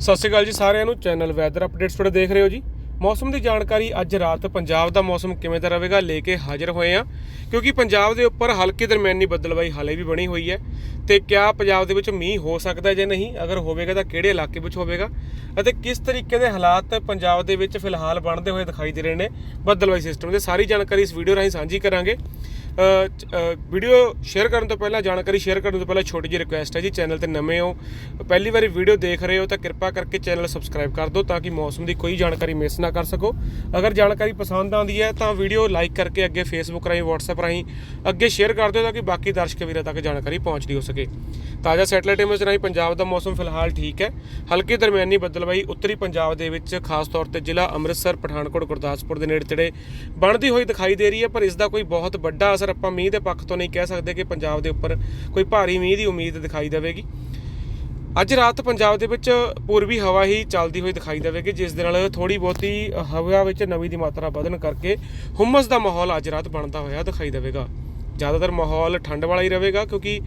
ਸਤਿ ਸ਼੍ਰੀ ਅਕਾਲ ਜੀ ਸਾਰਿਆਂ ਨੂੰ ਚੈਨਲ ਵੈਦਰ ਅਪਡੇਟਸ ਤੁਹਾਡੇ ਦੇਖ ਰਹੇ ਹੋ ਜੀ। ਮੌਸਮ ਦੀ ਜਾਣਕਾਰੀ ਅੱਜ ਰਾਤ ਪੰਜਾਬ ਦਾ ਮੌਸਮ ਕਿਵੇਂ ਦਾ ਰਹੇਗਾ ਲੈ ਕੇ ਹਾਜ਼ਰ ਹੋਏ ਆ ਕਿਉਂਕਿ ਪੰਜਾਬ ਦੇ ਉੱਪਰ ਹਲਕੀ ਦਰਮਿਆਨੀ ਬੱਦਲਬਾਈ ਹਾਲੇ ਵੀ ਬਣੀ ਹੋਈ ਹੈ ਤੇ ਕਿਆ ਪੰਜਾਬ ਦੇ ਵਿੱਚ ਮੀਂਹ ਹੋ ਸਕਦਾ ਜਾਂ ਨਹੀਂ, ਅਗਰ ਹੋਵੇਗਾ ਤਾਂ ਕਿਹੜੇ ਇਲਾਕੇ ਵਿੱਚ ਹੋਵੇਗਾ ਅਤੇ ਕਿਸ ਤਰੀਕੇ ਦੇ ਹਾਲਾਤ ਪੰਜਾਬ ਦੇ ਵਿੱਚ ਫਿਲਹਾਲ ਬਣਦੇ ਹੋਏ ਦਿਖਾਈ ਦੇ ਰਹੇ ਨੇ, ਬੱਦਲਬਾਈ ਸਿਸਟਮ ਦੇ ਸਾਰੀ ਜਾਣਕਾਰੀ ਇਸ ਵੀਡੀਓ ਰਾਹੀਂ ਸਾਂਝੀ ਕਰਾਂਗੇ। ਵੀਡੀਓ ਸ਼ੇਅਰ ਕਰਨ ਤੋਂ ਪਹਿਲਾਂ, ਜਾਣਕਾਰੀ ਸ਼ੇਅਰ ਕਰਨ ਤੋਂ ਪਹਿਲਾਂ ਛੋਟੀ ਜਿਹੀ ਰਿਕੁਐਸਟ ਹੈ ਜੀ ਚੈਨਲ ਤੇ ਨਵੇਂ ਹੋ, ਪਹਿਲੀ ਵਾਰੀ ਵੀਡੀਓ ਦੇਖ ਰਹੇ ਹੋ ਤਾਂ ਕਿਰਪਾ ਕਰਕੇ ਚੈਨਲ ਸਬਸਕ੍ਰਾਈਬ ਕਰ ਦਿਓ ਤਾਂ ਕਿ ਮੌਸਮ ਦੀ ਕੋਈ ਜਾਣਕਾਰੀ ਮਿਸ ਨਾ ਕਰ ਸਕੋ। ਅਗਰ ਜਾਣਕਾਰੀ ਪਸੰਦ ਆਉਂਦੀ ਹੈ ਤਾਂ ਵੀਡੀਓ ਲਾਈਕ ਕਰਕੇ ਅੱਗੇ ਫੇਸਬੁੱਕ ਰਾਹੀਂ, WhatsApp ਰਾਹੀਂ ਅੱਗੇ ਸ਼ੇਅਰ ਕਰ ਦਿਓ ਤਾਂ ਕਿ ਬਾਕੀ ਦਰਸ਼ਕ ਵੀਰਾਂ ਤੱਕ ਜਾਣਕਾਰੀ ਪਹੁੰਚਦੀ ਹੋ ਸਕੇ। ਤਾਜ਼ਾ ਸੈਟਲਾਈਟ ਇਮੇਜ ਰਾਹੀਂ ਪੰਜਾਬ ਦਾ ਮੌਸਮ ਫਿਲਹਾਲ ਠੀਕ ਹੈ। ਹਲਕੀ ਦਰਮਿਆਨੀ ਬੱਦਲਬਾਈ ਉੱਤਰੀ ਪੰਜਾਬ ਦੇ ਵਿੱਚ ਖਾਸ ਤੌਰ ਤੇ ਜ਼ਿਲ੍ਹਾ ਅੰਮ੍ਰਿਤਸਰ, ਪਠਾਨਕੋਟ, ਗੁਰਦਾਸਪੁਰ ਦੇ ਨੇੜੇ ਤੇੜੇ ਬਣਦੀ ਹੋਈ ਦਿਖਾਈ ਦੇ ਰਹੀ ਹੈ, ਪਰ ਇਸ ਦਾ ਕੋਈ ਬਹੁਤ ਵੱਡਾ ਅਸਰ ਆਪਾਂ ਮੀਂਹ ਦੇ ਪੱਖ ਤੋਂ ਨਹੀਂ ਕਹਿ ਸਕਦੇ ਕਿ ਪੰਜਾਬ ਦੇ ਉੱਪਰ ਕੋਈ ਭਾਰੀ ਮੀਂਹ ਦੀ ਉਮੀਦ ਦਿਖਾਈ ਦੇਵੇਗੀ। ਅੱਜ ਰਾਤ ਪੰਜਾਬ ਦੇ ਵਿੱਚ ਪੂਰਬੀ ਹਵਾ ਹੀ ਚੱਲਦੀ ਹੋਈ ਦਿਖਾਈ ਦੇਵੇਗੀ, ਜਿਸ ਦੇ ਨਾਲ ਥੋੜੀ ਬਹੁਤੀ ਹਵਾ ਵਿੱਚ ਨਮੀ ਦੀ ਮਾਤਰਾ ਵਧਣ ਕਰਕੇ ਹੁਮਸ ਦਾ ਮਾਹੌਲ ਅੱਜ ਰਾਤ ਬਣਦਾ ਹੋਇਆ ਦਿਖਾਈ ਦੇਵੇਗਾ। ਜ਼ਿਆਦਾਤਰ ਮਾਹੌਲ ਠੰਡ ਵਾਲਾ ਹੀ ਰਹੇਗਾ ਕਿਉਂਕਿ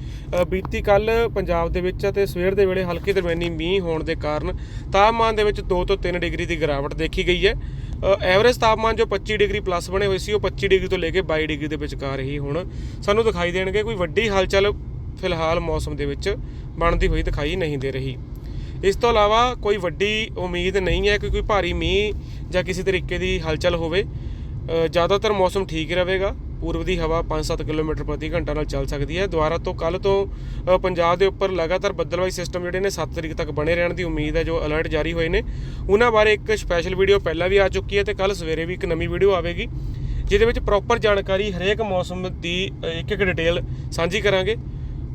ਬੀਤੀ ਕੱਲ ਪੰਜਾਬ ਦੇ ਵਿੱਚ ਅਤੇ ਸਵੇਰ ਦੇ ਵੇਲੇ ਹਲਕੀ ਦਰਮਿਆਨੀ ਮੀਂਹ ਹੋਣ ਦੇ ਕਾਰਨ ਤਾਪਮਾਨ ਦੇ ਵਿੱਚ 2 ਤੋਂ 3 ਡਿਗਰੀ ਦੀ ਗਿਰਾਵਟ ਦੇਖੀ ਗਈ ਹੈ। ਐਵਰੇਜ ਤਾਪਮਾਨ ਜੋ 25 ਡਿਗਰੀ ਪਲੱਸ ਬਣੇ ਹੋਏ ਸੀ, ਉਹ 25 ਡਿਗਰੀ ਤੋਂ ਲੈ ਕੇ 22 ਡਿਗਰੀ ਦੇ ਵਿਚਕਾਰ ਹੀ ਹੁਣ ਸਾਨੂੰ ਦਿਖਾਈ ਦੇਣਗੇ। ਕੋਈ ਵੱਡੀ ਹਲਚਲ ਫਿਲਹਾਲ ਮੌਸਮ ਦੇ ਵਿੱਚ ਬਣਦੀ ਹੋਈ ਦਿਖਾਈ ਨਹੀਂ ਦੇ ਰਹੀ। ਇਸ ਤੋਂ ਇਲਾਵਾ ਕੋਈ ਵੱਡੀ ਉਮੀਦ ਨਹੀਂ ਹੈ ਕਿ ਕੋਈ ਭਾਰੀ ਮੀਂਹ ਜਾਂ ਕਿਸੇ ਤਰੀਕੇ ਦੀ ਹਲਚਲ ਹੋਵੇ। ਜ਼ਿਆਦਾਤਰ ਮੌਸਮ ਠੀਕ ਰਹੇਗਾ। ਪੂਰਬ ਦੀ ਹਵਾ 5-7 ਕਿਲੋਮੀਟਰ ਪ੍ਰਤੀ ਘੰਟਾ ਨਾਲ ਚੱਲ ਸਕਦੀ ਹੈ। ਦੁਬਾਰਾ ਤੋਂ ਕੱਲ ਤੋਂ ਪੰਜਾਬ ਦੇ ਉੱਪਰ ਲਗਾਤਾਰ ਬੱਦਲਵਾਈ ਸਿਸਟਮ ਜਿਹੜੇ ਨੇ 7 ਤਰੀਕ ਤੱਕ ਬਣੇ ਰਹਿਣ ਦੀ ਉਮੀਦ ਹੈ, ਜੋ ਅਲਰਟ ਜਾਰੀ ਹੋਏ ਨੇ। ਉਹਨਾਂ ਬਾਰੇ ਇੱਕ ਸਪੈਸ਼ਲ ਵੀਡੀਓ ਪਹਿਲਾਂ ਵੀ ਆ ਚੁੱਕੀ ਹੈ ਤੇ ਕੱਲ ਸਵੇਰੇ ਵੀ ਇੱਕ ਨਵੀਂ ਵੀਡੀਓ ਆਵੇਗੀ, ਜਿਹਦੇ ਵਿੱਚ ਪ੍ਰੋਪਰ ਜਾਣਕਾਰੀ ਹਰੇਕ ਮੌਸਮ ਦੀ ਇੱਕ ਇੱਕ ਡਿਟੇਲ ਸਾਂਝੀ ਕਰਾਂਗੇ।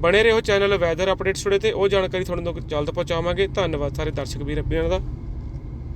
ਬਣੇ ਰਹੋ ਚੈਨਲ ਵੈਦਰ ਅਪਡੇਟਸ ਟੁਡੇ ਤੇ ਉਹ ਜਾਣਕਾਰੀ ਤੁਹਾਨੂੰ ਤੱਕ ਜਲਦ ਪਹੁੰਚਾਵਾਂਗੇ। ਧੰਨਵਾਦ ਸਾਰੇ ਦਰਸ਼ਕ ਵੀਰ ਵੀਰਾਂ ਦਾ।